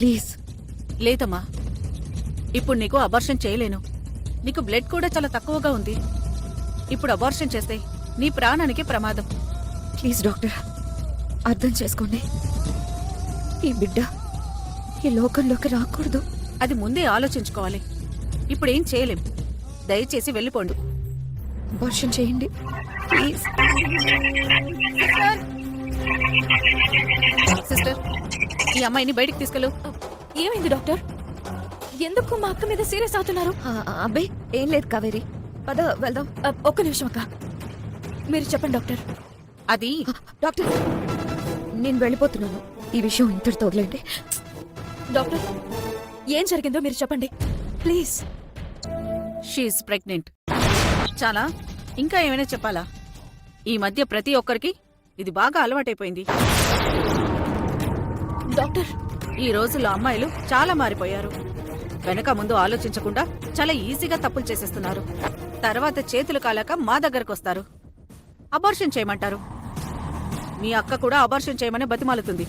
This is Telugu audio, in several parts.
ప్లీజ్. లేదమ్మా. ఇప్పుడు నీకు అబార్షన్ చేయలేను. నీకు బ్లడ్ కూడా చాలా తక్కువగా ఉంది. ఇప్పుడు అబార్షన్ చేస్తే నీ ప్రాణానికి ప్రమాదం. ప్లీజ్ డాక్టర్ అర్థం చేసుకోండి. ఈ బిడ్డ ఈ లోకంలోకి రాకూడదు. అది ముందే ఆలోచించుకోవాలి. ఇప్పుడు ఏం చేయలేం. దయచేసి వెళ్ళిపోండి. అబార్షన్ చేయండి. ప్లీజ్. సిస్టర్ ఈ అమ్మాయిని బయటికి తీసుకెళ్ళు. ఏమైంది డాక్టర్? ఎందుకు మా అక్క మీద సీరియస్ అవుతున్నారు? అబ్బాయి ఏం లేదు కావేరి. పద వెళ్దాం. ఒక్క నిమిషం అక్క. మీరు చెప్పండి డాక్టర్. అది డాక్టర్ నేను వెళ్ళిపోతున్నాను. ఈ విషయం ఇంతటితో వదిలేండి డాక్టర్ ఏం జరిగిందో మీరు చెప్పండి. ప్లీజ్. షీఈ్ ప్రెగ్నెంట్ చాలా ఇంకా ఏమైనా చెప్పాలా? ఈ మధ్య ప్రతి ఒక్కరికి ఇది బాగా అలవాటైపోయింది. డాక్టర్! ఈ రోజుల్లో అమ్మాయిలు చాలా మారిపోయారు. వెనక ముందు ఆలోచించకుండా చాలా ఈజీగా తప్పులు చేసేస్తున్నారు. తర్వాత చేతులు కాలాక మా దగ్గరకు వస్తారు. అబార్షన్ చేయమంటారు. మీ అక్క కూడా అబార్షన్ చేయమని బతిమాలుతుంది.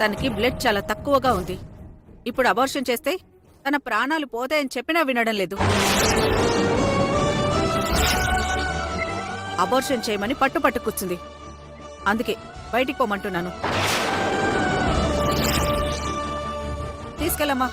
తనకి బ్లడ్ చాలా తక్కువగా ఉంది. ఇప్పుడు అబార్షన్ చేస్తే తన ప్రాణాలు పోతాయని చెప్పినా వినడం లేదు. అబార్షన్ చేయమని పట్టు కూర్చుంది. అందుకే బయటికి పోమంటున్నాను. తీసుకెళ్ళమ్మా.